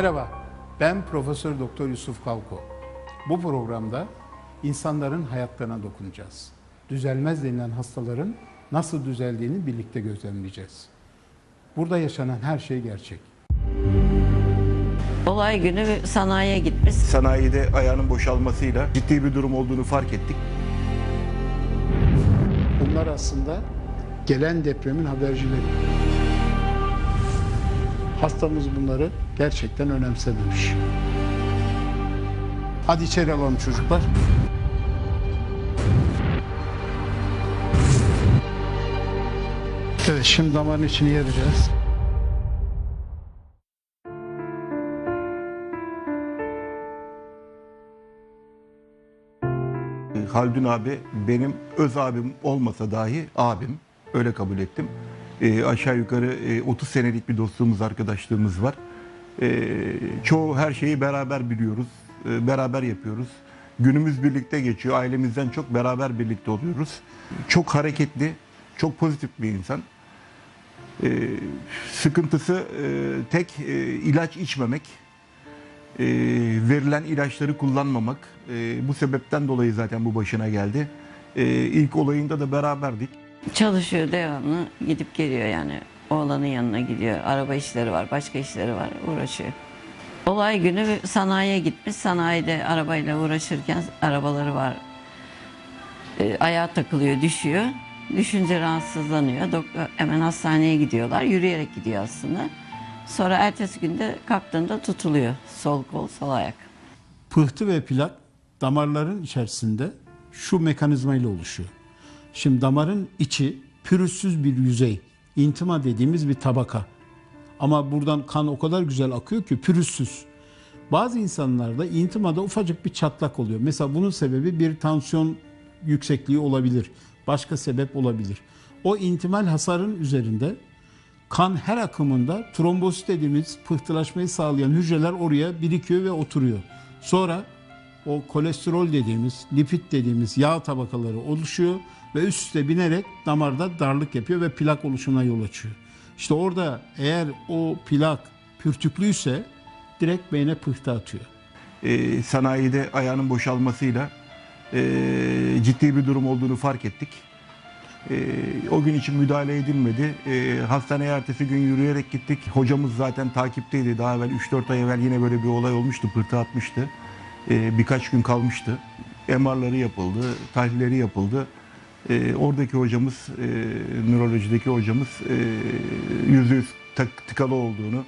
Merhaba, ben Profesör Doktor Yusuf Kavko. Bu programda insanların hayatlarına dokunacağız. Düzelmez denilen hastaların nasıl düzeldiğini birlikte gözlemleyeceğiz. Burada yaşanan her şey gerçek. Olay günü sanayiye gitmiş. sanayide ayağının boşalmasıyla ciddi bir durum olduğunu fark ettik. Bunlar aslında gelen depremin habercileri. Hastamız bunları gerçekten önemsememiş. Hadi içeri alalım çocuklar. Evet, şimdi damarın içini yaracağız. Haldun abi benim öz abim olmasa dahi abim. Öyle kabul ettim. Ee, aşağı yukarı e, 30 senelik bir dostluğumuz, arkadaşlığımız var. Ee, çoğu her şeyi beraber biliyoruz, e, beraber yapıyoruz. Günümüz birlikte geçiyor, ailemizden çok beraber birlikte oluyoruz. Çok hareketli, çok pozitif bir insan. Ee, sıkıntısı e, tek e, ilaç içmemek. E, verilen ilaçları kullanmamak. E, bu sebepten dolayı zaten bu başına geldi. E, ilk olayında da beraberdik. Çalışıyor devamlı gidip geliyor yani. Oğlanın yanına gidiyor. Araba işleri var, başka işleri var, uğraşıyor. Olay günü sanayiye gitmiş. Sanayide arabayla uğraşırken arabaları var. E, ayağa takılıyor, düşüyor. Düşünce rahatsızlanıyor. Doktor hemen hastaneye gidiyorlar. Yürüyerek gidiyor aslında. Sonra ertesi günde kalktığında tutuluyor. Sol kol, sol ayak. Pıhtı ve plak damarların içerisinde şu mekanizma ile oluşuyor. Şimdi damarın içi pürüzsüz bir yüzey. intima dediğimiz bir tabaka. Ama buradan kan o kadar güzel akıyor ki pürüzsüz. Bazı insanlarda intimada ufacık bir çatlak oluyor. Mesela bunun sebebi bir tansiyon yüksekliği olabilir. Başka sebep olabilir. O intimal hasarın üzerinde kan her akımında trombosit dediğimiz pıhtılaşmayı sağlayan hücreler oraya birikiyor ve oturuyor. Sonra o kolesterol dediğimiz, lipid dediğimiz yağ tabakaları oluşuyor ve üst üste binerek damarda darlık yapıyor ve plak oluşumuna yol açıyor. İşte orada eğer o plak pürtüklüyse direkt beyne pıhtı atıyor. E, sanayide ayağının boşalmasıyla e, ciddi bir durum olduğunu fark ettik. E, o gün için müdahale edilmedi. E, hastaneye ertesi gün yürüyerek gittik. Hocamız zaten takipteydi. Daha evvel 3-4 ay evvel yine böyle bir olay olmuştu. Pırtı atmıştı. E, birkaç gün kalmıştı. MR'ları yapıldı, tahlilleri yapıldı. E, oradaki hocamız, e, nörolojideki hocamız e, %100 tak- tıkalı olduğunu,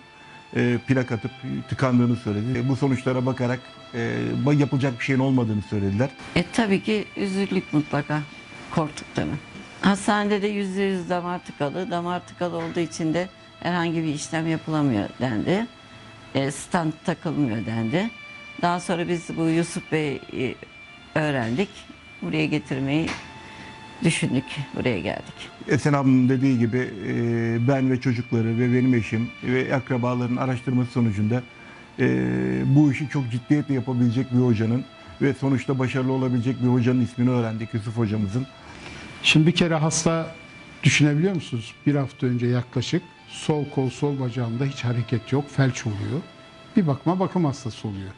e, plak atıp tıkandığını söyledi. E, bu sonuçlara bakarak e, yapılacak bir şeyin olmadığını söylediler. E tabii ki üzüldük mutlaka. Korktuk tabii. Hastanede de yüzde yüz damar tıkalı. Damar tıkalı olduğu için de herhangi bir işlem yapılamıyor dendi. E, stand takılmıyor dendi. Daha sonra biz bu Yusuf Bey'i öğrendik. Buraya getirmeyi düşündük. Buraya geldik. Esen ablanın dediği gibi e, ben ve çocukları ve benim eşim ve akrabaların araştırması sonucunda e, bu işi çok ciddiyetle yapabilecek bir hocanın ve sonuçta başarılı olabilecek bir hocanın ismini öğrendik Yusuf hocamızın. Şimdi bir kere hasta düşünebiliyor musunuz? Bir hafta önce yaklaşık sol kol sol bacağında hiç hareket yok, felç oluyor. Bir bakma bakım hastası oluyor.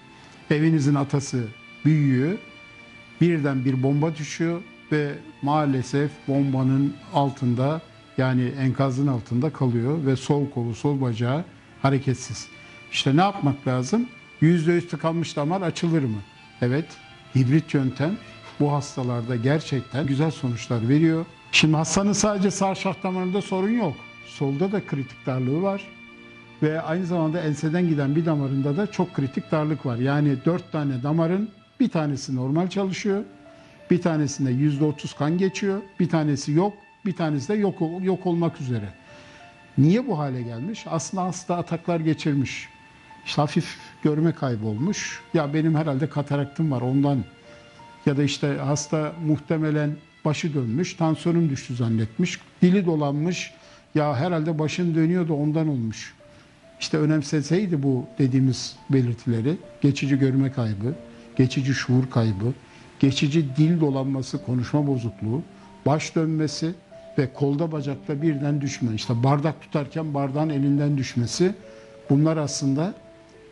Evinizin atası büyüyor. Birden bir bomba düşüyor ve maalesef bombanın altında yani enkazın altında kalıyor ve sol kolu sol bacağı hareketsiz. İşte ne yapmak lazım? %100 tıkanmış damar açılır mı? Evet, hibrit yöntem bu hastalarda gerçekten güzel sonuçlar veriyor. Şimdi hastanın sadece sağ şah damarında sorun yok. Solda da kritik darlığı var. Ve aynı zamanda enseden giden bir damarında da çok kritik darlık var. Yani dört tane damarın bir tanesi normal çalışıyor. Bir tanesinde yüzde otuz kan geçiyor. Bir tanesi yok. Bir tanesi de yok, yok olmak üzere. Niye bu hale gelmiş? Aslında hasta ataklar geçirmiş. İşte hafif görme kaybı olmuş. Ya benim herhalde kataraktım var ondan. Ya da işte hasta muhtemelen başı dönmüş, tansiyonum düştü zannetmiş. Dili dolanmış. Ya herhalde başın dönüyordu ondan olmuş. İşte önemseseydi bu dediğimiz belirtileri geçici görme kaybı, geçici şuur kaybı, geçici dil dolanması, konuşma bozukluğu, baş dönmesi ve kolda bacakta birden düşme. İşte bardak tutarken bardağın elinden düşmesi bunlar aslında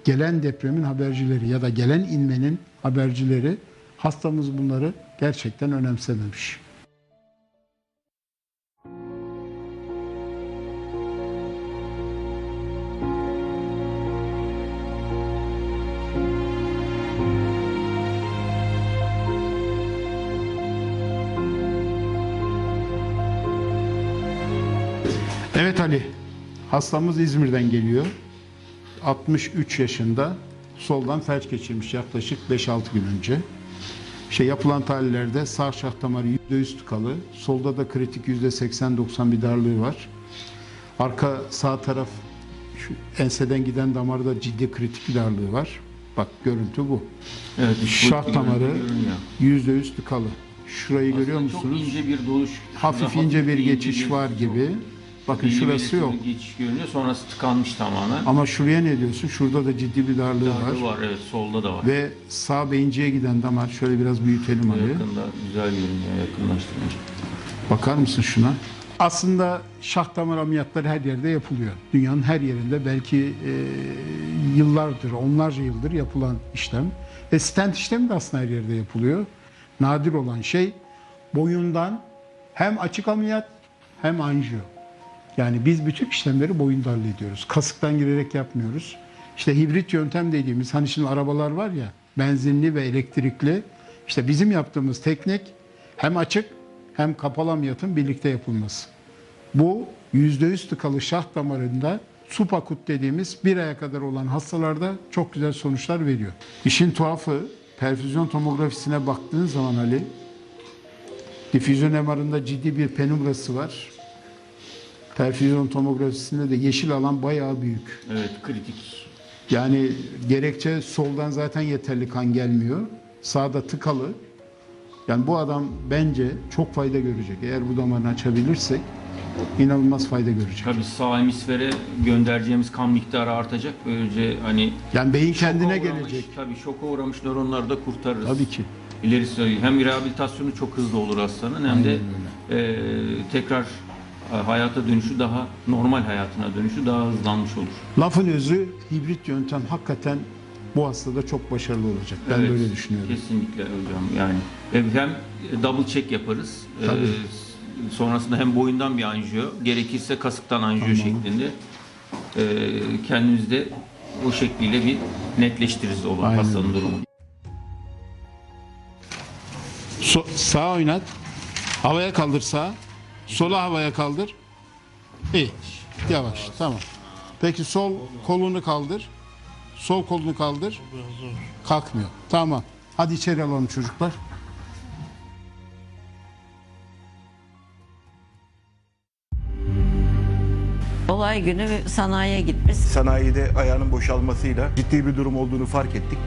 gelen depremin habercileri ya da gelen inmenin habercileri hastamız bunları gerçekten önemsememiş. Evet Ali, hastamız İzmir'den geliyor. 63 yaşında, soldan felç geçirmiş yaklaşık 5-6 gün önce. İşte yapılan tahlillerde sağ şah damarı %100 tıkalı, solda da kritik %80-90 bir darlığı var. Arka sağ taraf şu enseden giden damarda ciddi kritik bir darlığı var. Bak görüntü bu. Evet, Şah damarı görünüyor. %100 tıkalı. Şurayı görüyor Aslında musunuz? Çok ince bir doluş. Hafif ince bir ince geçiş bir- var gibi. Bakın bir şurası yok. Geçiş görünüyor. Sonrası tıkanmış tamamen. Ama şuraya ne diyorsun? Şurada da ciddi bir darlığı Darbe var. var. Evet, solda da var. Ve sağ beyinciye giden damar şöyle biraz büyütelim Ali. Yakında güzel görünüyor yakınlaştırınca. Bakar mısın şuna? Aslında şah damar ameliyatları her yerde yapılıyor. Dünyanın her yerinde belki e, yıllardır, onlarca yıldır yapılan işlem. E, stent işlemi de aslında her yerde yapılıyor. Nadir olan şey boyundan hem açık ameliyat hem anjiyo. Yani biz bütün işlemleri boyunda hallediyoruz. Kasıktan girerek yapmıyoruz. İşte hibrit yöntem dediğimiz hani şimdi arabalar var ya benzinli ve elektrikli. İşte bizim yaptığımız teknik hem açık hem kapalı ameliyatın birlikte yapılması. Bu %100 tıkalı şah damarında subakut dediğimiz bir aya kadar olan hastalarda çok güzel sonuçlar veriyor. İşin tuhafı perfüzyon tomografisine baktığın zaman Ali difüzyon MR'ında ciddi bir penumbrası var. Perfüzyon tomografisinde de yeşil alan bayağı büyük. Evet, kritik. Yani gerekçe soldan zaten yeterli kan gelmiyor. Sağda tıkalı. Yani bu adam bence çok fayda görecek. Eğer bu damarını açabilirsek inanılmaz fayda görecek. Tabii sağ hemisfere göndereceğimiz kan miktarı artacak. Böylece hani Yani beyin şoka kendine uğramış- gelecek. Tabii şoka uğramış nöronları da kurtarırız. Tabii ki. İlerisi hem rehabilitasyonu çok hızlı olur hastanın hem de e, tekrar hayata dönüşü daha normal hayatına dönüşü daha hızlanmış olur. Lafın özü hibrit yöntem hakikaten bu hastada çok başarılı olacak. Ben Evet, böyle düşünüyorum. Kesinlikle hocam yani E, hem double check yaparız. e, Tabii. sonrasında hem boyundan bir anjiyo, gerekirse kasıktan anjiyo Tamam. şeklinde e, kendimiz de o şekliyle bir netleştiririz o Aynen. hastanın durumu. So- sağ oynat. Havaya kaldır sağ. Sola havaya kaldır. İyi. Yavaş. Tamam. Peki sol kolunu kaldır. Sol kolunu kaldır. Kalkmıyor. Tamam. Hadi içeri alalım çocuklar. Olay günü sanayiye gitmiş. Sanayide ayağının boşalmasıyla ciddi bir durum olduğunu fark ettik.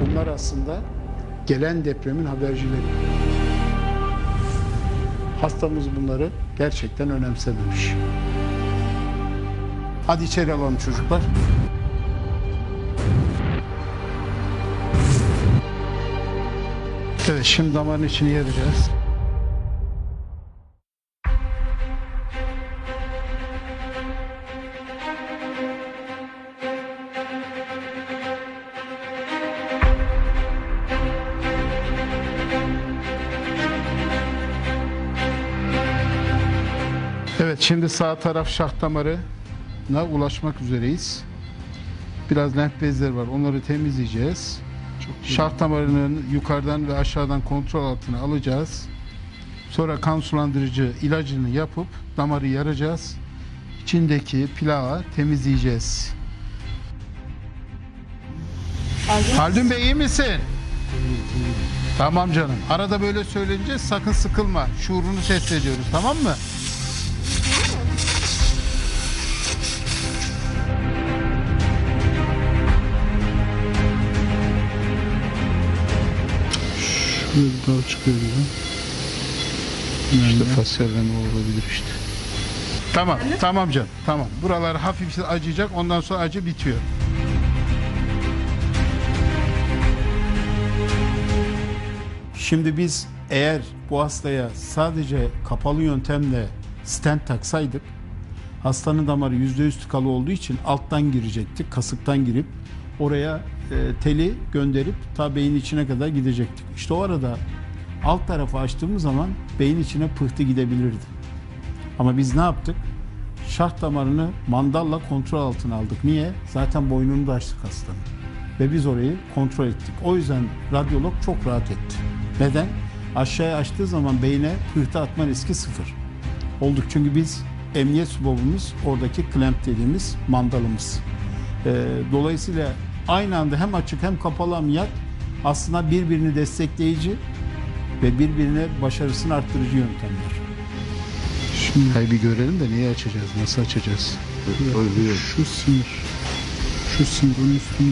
Bunlar aslında gelen depremin habercileri. Hastamız bunları gerçekten önemsememiş. Hadi içeri alalım çocuklar. Evet şimdi damarın içini yaracağız. Şimdi sağ taraf şah damarına ulaşmak üzereyiz. Biraz lenf bezleri var onları temizleyeceğiz. Şah damarının yukarıdan ve aşağıdan kontrol altına alacağız. Sonra kan sulandırıcı ilacını yapıp damarı yaracağız. İçindeki plağı temizleyeceğiz. Haldun Bey iyi misin? Tamam canım. Arada böyle söyleyince sakın sıkılma. Şuurunu test ediyoruz tamam mı? Şöyle bir dal çıkıyor gibi. İşte fasyal rengi olabilir işte. Tamam, tamam canım, tamam. Buralar hafif acıyacak, ondan sonra acı bitiyor. Şimdi biz eğer bu hastaya sadece kapalı yöntemle stent taksaydık Hastanın damarı %100 tıkalı olduğu için alttan girecektik. Kasıktan girip oraya teli gönderip ta beyin içine kadar gidecektik. İşte o arada alt tarafı açtığımız zaman beyin içine pıhtı gidebilirdi. Ama biz ne yaptık? Şah damarını mandalla kontrol altına aldık. Niye? Zaten boynunu da açtık hastanın. Ve biz orayı kontrol ettik. O yüzden radyolog çok rahat etti. Neden? Aşağıya açtığı zaman beyne pıhtı atma riski sıfır. Olduk çünkü biz emniyet subabımız oradaki klemp dediğimiz mandalımız. Ee, dolayısıyla aynı anda hem açık hem kapalı ameliyat aslında birbirini destekleyici ve birbirine başarısını arttırıcı yöntemler. Şimdi hayır bir görelim de neyi açacağız, nasıl açacağız? Şu sinir, şu sinirin üstünü.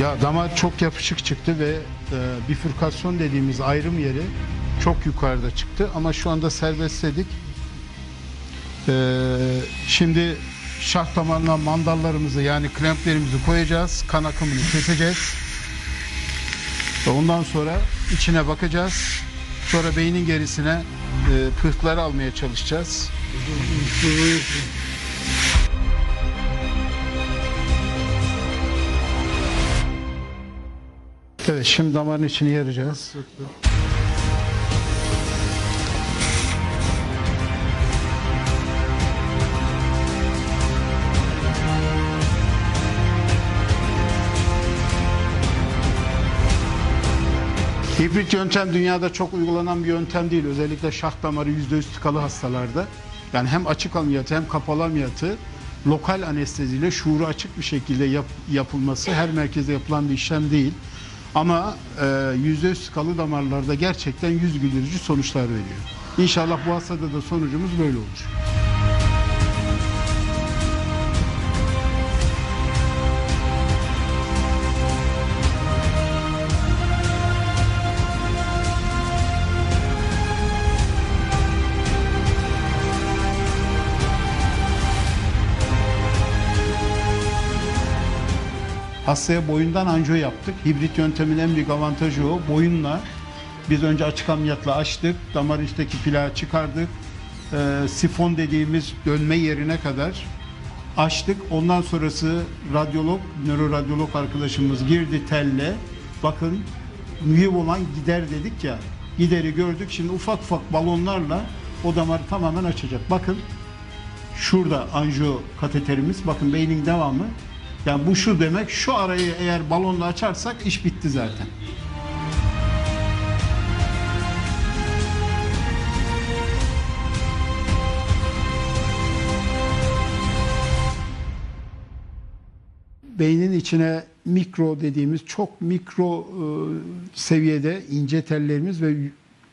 Ya damar çok yapışık çıktı ve e, bifurkasyon dediğimiz ayrım yeri çok yukarıda çıktı ama şu anda serbestledik. E, şimdi şah damarına mandallarımızı yani klemplerimizi koyacağız. Kan akımını keseceğiz. Ve ondan sonra içine bakacağız. Sonra beynin gerisine e, pıhtıları almaya çalışacağız. Evet şimdi damarın içini yaracağız. Hibrit yöntem dünyada çok uygulanan bir yöntem değil. Özellikle şah damarı %100 tıkalı hastalarda. Yani hem açık ameliyatı hem kapalı ameliyatı lokal anesteziyle şuuru açık bir şekilde yap- yapılması her merkezde yapılan bir işlem değil. Ama e, %100 tıkalı damarlarda gerçekten yüz güldürücü sonuçlar veriyor. İnşallah bu hastada da sonucumuz böyle olur. Hastaya boyundan anjiyo yaptık. Hibrit yöntemin en büyük avantajı o. Boyunla biz önce açık ameliyatla açtık. Damarın içindeki plağı çıkardık. Ee, sifon dediğimiz dönme yerine kadar açtık. Ondan sonrası radyolog, nöroradyolog arkadaşımız girdi telle. Bakın mühim olan gider dedik ya. Gideri gördük. Şimdi ufak ufak balonlarla o damarı tamamen açacak. Bakın şurada anjiyo kateterimiz. Bakın beynin devamı. Yani bu şu demek şu arayı eğer balonla açarsak iş bitti zaten. Beynin içine mikro dediğimiz çok mikro e, seviyede ince tellerimiz ve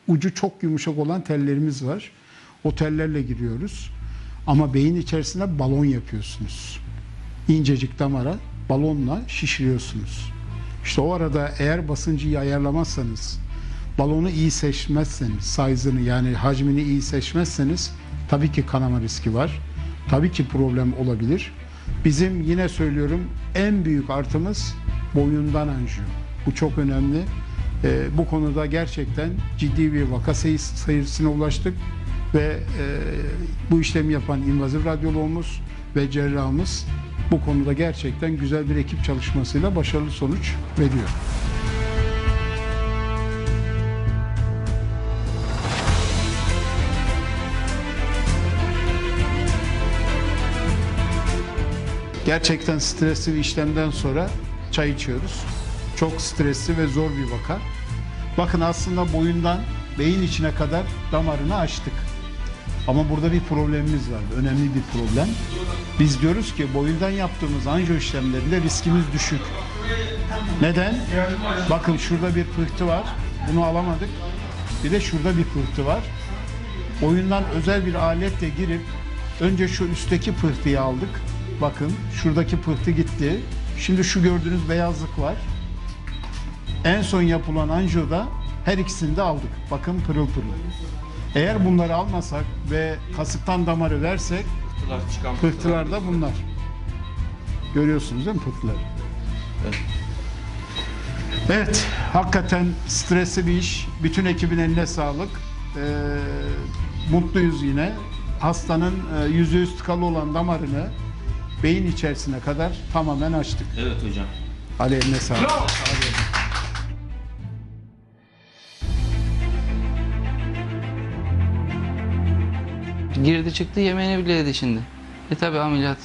ucu çok yumuşak olan tellerimiz var. O tellerle giriyoruz. Ama beyin içerisinde balon yapıyorsunuz incecik damara balonla şişiriyorsunuz. İşte o arada eğer basıncıyı ayarlamazsanız, balonu iyi seçmezseniz, size'ını yani hacmini iyi seçmezseniz tabii ki kanama riski var. Tabii ki problem olabilir. Bizim yine söylüyorum en büyük artımız boyundan anjiyo. Bu çok önemli. Ee, bu konuda gerçekten ciddi bir vaka sayı- sayısına ulaştık ve e, bu işlemi yapan invaziv radyoloğumuz ve cerrahımız bu konuda gerçekten güzel bir ekip çalışmasıyla başarılı sonuç veriyor. Gerçekten stresli bir işlemden sonra çay içiyoruz. Çok stresli ve zor bir vaka. Bakın aslında boyundan beyin içine kadar damarını açtık. Ama burada bir problemimiz var. Önemli bir problem. Biz diyoruz ki boyundan yaptığımız anjiyo işlemlerinde riskimiz düşük. Neden? Bakın şurada bir pıhtı var. Bunu alamadık. Bir de şurada bir pıhtı var. Boyundan özel bir aletle girip önce şu üstteki pıhtıyı aldık. Bakın şuradaki pıhtı gitti. Şimdi şu gördüğünüz beyazlık var. En son yapılan anjiyoda her ikisini de aldık. Bakın pırıl pırıl. Eğer bunları almasak ve kasıktan damarı versek çıkan pıhtılar da bunlar. Görüyorsunuz değil mi pıhtıları? Evet, hakikaten stresli bir iş. Bütün ekibin eline sağlık. Ee, mutluyuz yine. hastanın e, üst tıkalı olan damarını beyin içerisine kadar tamamen açtık. Evet hocam. Ali eline sağlık. Girdi çıktı yemeğini bile yedi şimdi. E tabi ameliyat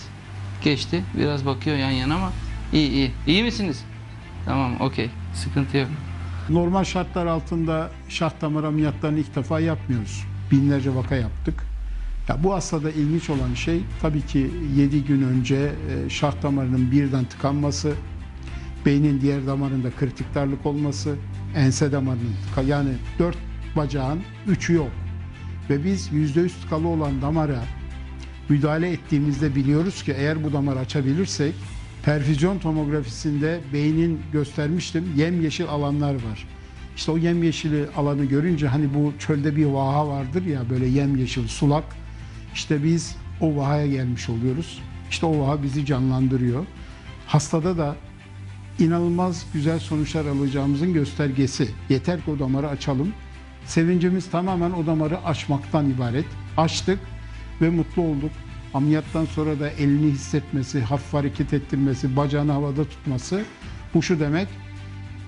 geçti. Biraz bakıyor yan yana ama iyi iyi. İyi misiniz? Tamam okey. Sıkıntı yok. Normal şartlar altında şah damar ameliyatlarını ilk defa yapmıyoruz. Binlerce vaka yaptık. Ya bu hastada ilginç olan şey tabii ki 7 gün önce e, şah damarının birden tıkanması, beynin diğer damarında kritik darlık olması, ense damarının yani 4 bacağın 3'ü yok. Ve biz %100 tıkalı olan damara müdahale ettiğimizde biliyoruz ki eğer bu damarı açabilirsek perfüzyon tomografisinde beynin göstermiştim yemyeşil alanlar var. İşte o yemyeşili alanı görünce hani bu çölde bir vaha vardır ya böyle yemyeşil sulak. İşte biz o vahaya gelmiş oluyoruz. İşte o vaha bizi canlandırıyor. Hastada da inanılmaz güzel sonuçlar alacağımızın göstergesi. Yeter ki o damarı açalım. Sevincimiz tamamen o damarı açmaktan ibaret. Açtık ve mutlu olduk. Ameliyattan sonra da elini hissetmesi, hafif hareket ettirmesi, bacağını havada tutması bu şu demek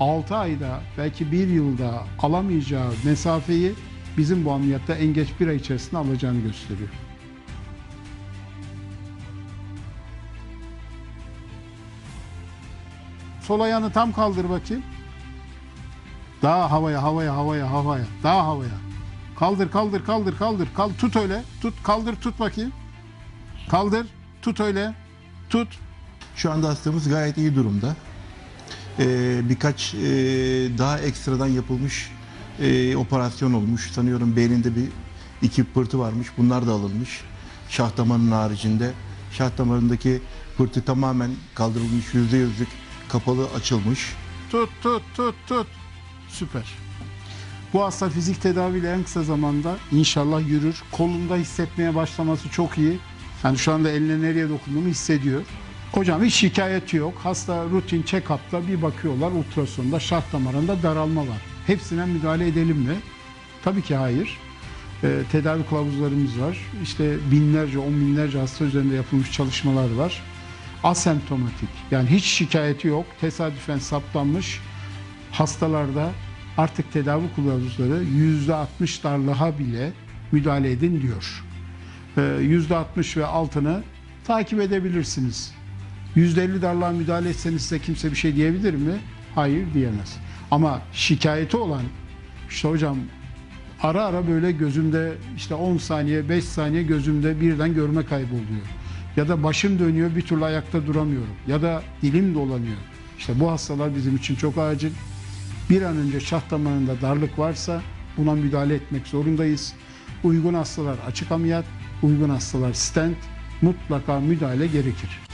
6 ayda belki 1 yılda alamayacağı mesafeyi bizim bu ameliyatta en geç bir ay içerisinde alacağını gösteriyor. Sol ayağını tam kaldır bakayım. Daha havaya, havaya, havaya, havaya. Daha havaya. Kaldır, kaldır, kaldır, kaldır. Kal, tut öyle. Tut, kaldır, tut bakayım. Kaldır, tut öyle. Tut. Şu anda hastamız gayet iyi durumda. Ee, birkaç e, daha ekstradan yapılmış e, operasyon olmuş. Sanıyorum beyninde bir iki pırtı varmış. Bunlar da alınmış. Şah damarının haricinde. Şah damarındaki pırtı tamamen kaldırılmış. Yüzde yüzlük kapalı açılmış. Tut, tut, tut, tut. Süper. Bu hasta fizik tedaviyle en kısa zamanda inşallah yürür. Kolunda hissetmeye başlaması çok iyi. Yani şu anda eline nereye dokunduğunu hissediyor. Hocam hiç şikayeti yok. Hasta rutin check-up'ta bir bakıyorlar ultrasonda şah damarında daralma var. Hepsine müdahale edelim mi? Tabii ki hayır. Ee, tedavi kılavuzlarımız var. İşte binlerce, on binlerce hasta üzerinde yapılmış çalışmalar var. Asemptomatik yani hiç şikayeti yok. Tesadüfen saptanmış hastalarda artık tedavi kılavuzları %60 darlığa bile müdahale edin diyor. Ee, %60 ve altını takip edebilirsiniz. %50 darlığa müdahale etseniz size kimse bir şey diyebilir mi? Hayır diyemez. Ama şikayeti olan işte hocam ara ara böyle gözümde işte 10 saniye 5 saniye gözümde birden görme kaybı oluyor. Ya da başım dönüyor bir türlü ayakta duramıyorum. Ya da dilim dolanıyor. İşte bu hastalar bizim için çok acil. Bir an önce şah damarında darlık varsa buna müdahale etmek zorundayız. Uygun hastalar açık ameliyat, uygun hastalar stent mutlaka müdahale gerekir.